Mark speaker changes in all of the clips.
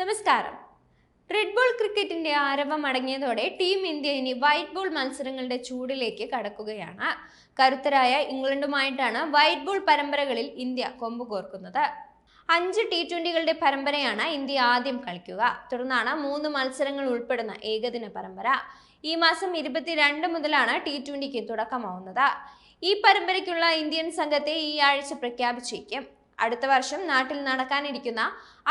Speaker 1: നമസ്കാരം. Red ball ക്രിക്കറ്റിന്റെ ആരവം അടങ്ങിയതോടെ ടീം ഇന്ത്യ ഇനി വൈറ്റ് ബോൾ മത്സരങ്ങളുടെ ചൂടിലേക്ക് കടക്കുകയാണ്. കരുത്തരായ ഇംഗ്ലണ്ടുമായിട്ടാണ് വൈറ്റ് ബോൾ പരമ്പരകളിൽ ഇന്ത്യ കൊമ്പ് കോർക്കുന്നത്. അഞ്ച് ടി ട്വന്റികളുടെ പരമ്പരയാണ് ഇന്ത്യ ആദ്യം കളിക്കുക. തുടർന്നാണ് മൂന്ന് മത്സരങ്ങൾ ഉൾപ്പെടുന്ന ഏകദിന പരമ്പര. ഈ മാസം ഇരുപത്തിരണ്ട് മുതലാണ് ടി ട്വന്റിക്ക് തുടക്കമാവുന്നത്. ഈ പരമ്പരയ്ക്കുള്ള ഇന്ത്യൻ സംഘത്തെ ഈ ആഴ്ച പ്രഖ്യാപിച്ചേക്കും. അടുത്ത വർഷം നാട്ടിൽ നടക്കാനിരിക്കുന്ന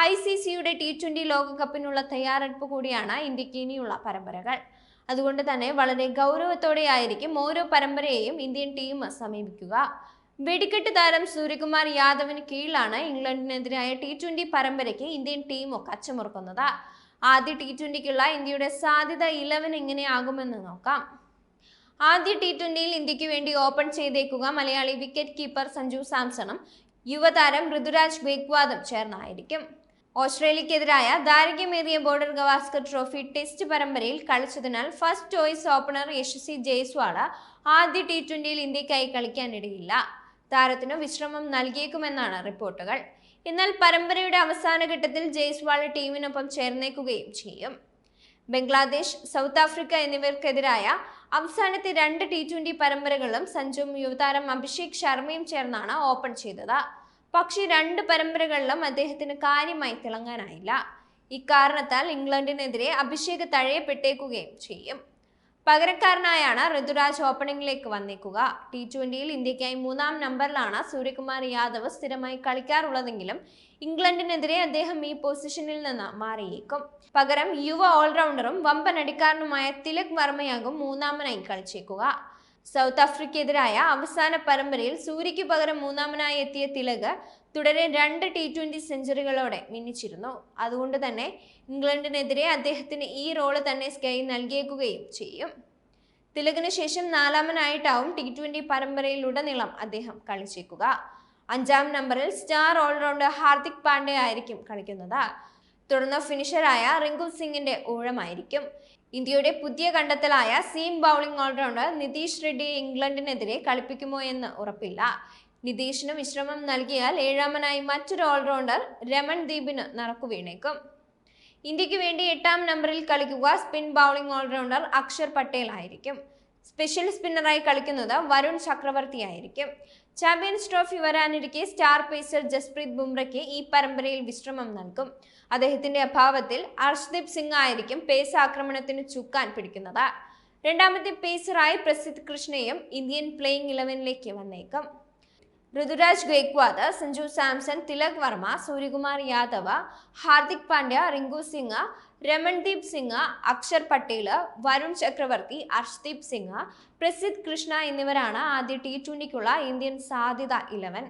Speaker 1: ഐ സി സിയുടെ ടി ട്വന്റി ലോകകപ്പിനുള്ള തയ്യാറെടുപ്പ് കൂടിയാണ് ഇന്ത്യയ്ക്ക് ഇനിയുള്ള പരമ്പരകൾ. അതുകൊണ്ട് തന്നെ വളരെ ഗൗരവത്തോടെയായിരിക്കും ഓരോ പരമ്പരയെയും ഇന്ത്യൻ ടീം സമീപിക്കുക. വെടിക്കെട്ട് താരം സൂര്യകുമാർ യാദവിന് കീഴിലാണ് ഇംഗ്ലണ്ടിനെതിരായ ടി ട്വന്റി പരമ്പരയ്ക്ക് ഇന്ത്യൻ ടീം കച്ചമുറുക്കുന്നത് ആദ്യ ടി ട്വന്റിക്കുള്ള ഇന്ത്യയുടെ സാധ്യത ഇലവൻ എങ്ങനെയാകുമെന്ന് നോക്കാം. ആദ്യ ടി ട്വന്റിയിൽ ഇന്ത്യയ്ക്ക് വേണ്ടി ഓപ്പൺ ചെയ്തേക്കുക മലയാളി വിക്കറ്റ് കീപ്പർ സഞ്ജു സാംസണും യുവതാരം ഋതുരാജ് ഗേക്വാദും ചേർന്നായിരിക്കും. ഓസ്ട്രേലിയക്കെതിരായ ദാരിദ്ര്യമേറിയ ബോർഡർ ഗവാസ്കർ ട്രോഫി ടെസ്റ്റ് പരമ്പരയിൽ കളിച്ചതിനാൽ first choice opener Yashasvi Jaiswal ആദ്യ ടി ട്വന്റിയിൽ ഇന്ത്യക്കായി കളിക്കാനിടയില്ല. താരത്തിന് വിശ്രമം നൽകിയേക്കുമെന്നാണ് റിപ്പോർട്ടുകൾ. എന്നാൽ പരമ്പരയുടെ അവസാന ഘട്ടത്തിൽ ജയ്സ്വാൾ ടീമിനൊപ്പം ചേർന്നേക്കുകയും ചെയ്യും. ബംഗ്ലാദേശ് സൗത്ത് ആഫ്രിക്ക എന്നിവർക്കെതിരായ അവസാനത്തെ രണ്ട് ടി ട്വന്റി പരമ്പരകളും സഞ്ജുവും യുവതാരം അഭിഷേക് ശർമ്മയും ചേർന്നാണ് ഓപ്പൺ ചെയ്തത്. പക്ഷേ രണ്ട് പരമ്പരകളിലും അദ്ദേഹത്തിന് കാര്യമായി തിളങ്ങാനായില്ല. ഇക്കാരണത്താൽ ഇംഗ്ലണ്ടിനെതിരെ അഭിഷേക് തഴയപ്പെട്ടേക്കുകയും ചെയ്യും. പകരക്കാരനായാണ് ഋതുരാജ് ഓപ്പണിംഗിലേക്ക് വന്നേക്കുക. ടി ട്വന്റിയിൽ ഇന്ത്യക്കായി മൂന്നാം നമ്പറിലാണ് സൂര്യകുമാർ യാദവ് സ്ഥിരമായി കളിക്കാറുള്ളതെങ്കിലും ഇംഗ്ലണ്ടിനെതിരെ അദ്ദേഹം ഈ പൊസിഷനിൽ നിന്ന് മാറിയേക്കും. പകരം യുവ ഓൾറൗണ്ടറും വമ്പൻ അടിക്കാരനുമായ തിലക് വർമ്മയാകും മൂന്നാമനായി കളിച്ചേക്കുക. സൗത്ത് ആഫ്രിക്കയ്ക്കെതിരായ അവസാന പരമ്പരയിൽ സൂര്യയ്ക്ക് പകരം മൂന്നാമനായി എത്തിയ തിലക് തുടരെ രണ്ട് ടി ട്വന്റി സെഞ്ചുറികളോടെ മിന്നിച്ചിരുന്നു. അതുകൊണ്ട് തന്നെ ഇംഗ്ലണ്ടിനെതിരെ അദ്ദേഹത്തിന് ഈ റോൾ തന്നെ സ്കൈ നൽകിയേക്കുകയും ചെയ്യും. തിലകിന് ശേഷം നാലാമനായിട്ടാവും ടി ട്വന്റി പരമ്പരയിലുടനീളം അദ്ദേഹം കളിച്ചേക്കുക. അഞ്ചാം നമ്പറിൽ സ്റ്റാർ ഓൾറൗണ്ടർ ഹാർദിക് പാണ്ഡ്യ ആയിരിക്കും കളിക്കുന്നത്. തുടർന്ന് ഫിനിഷറായ റിങ്കു സിംഗിന്റെ ഊഴമായിരിക്കും. ഇന്ത്യയുടെ പുതിയ കണ്ടെത്തലായ seam bowling allrounder Nitish Reddy ഇംഗ്ലണ്ടിനെതിരെ കളിപ്പിക്കുമോ എന്ന് ഉറപ്പില്ല. നിതീഷിന് വിശ്രമം നൽകിയാൽ ഏഴാമനായി മറ്റൊരു ഓൾറൗണ്ടർ രമൺ ദീപിന് നറുക്കു വീണേക്കും. ഇന്ത്യയ്ക്ക് വേണ്ടി എട്ടാം നമ്പറിൽ കളിക്കുക spin bowling allrounder Akshar Patel ആയിരിക്കും സ്പെഷ്യൽ സ്പിന്നറായി കളിക്കുന്നത് വരുൺ ചക്രവർത്തി ആയിരിക്കും. ചാമ്പ്യൻസ് ട്രോഫി വരാനിരിക്കെ സ്റ്റാർ പേസർ ജസ്പ്രീത് ബുംറയ്ക്ക് ഈ പരമ്പരയിൽ വിശ്രമം നൽകും. അദ്ദേഹത്തിന്റെ അഭാവത്തിൽ അർഷ്ദീപ് സിംഗ് ആയിരിക്കും പേസ് ആക്രമണത്തിന് ചുക്കാൻ പിടിക്കുന്നത്. രണ്ടാമത്തെ പേസറായി പ്രസിദ്ധ് കൃഷ്ണയും ഇന്ത്യൻ പ്ലേയിങ് ഇലവനിലേക്ക് വന്നേക്കും. ഋതുരാജ് ഗേക്വാദ് സഞ്ജു സാംസൺ തിലക് വർമ്മ സൂര്യകുമാർ യാദവ് ഹാർദിക് പാണ്ഡ്യ റിങ്കു സിംഗ് രമൺദീപ് സിംഗ് അക്ഷർ പട്ടേൽ വരുൺ ചക്രവർത്തി അർഷ്ദീപ് സിംഗ് പ്രസിദ്ധ് കൃഷ്ണ എന്നിവരാണ് ആദ്യ ടി ട്വന്റിക്കുള്ള ഇന്ത്യൻ സാധ്യത ഇലവൻ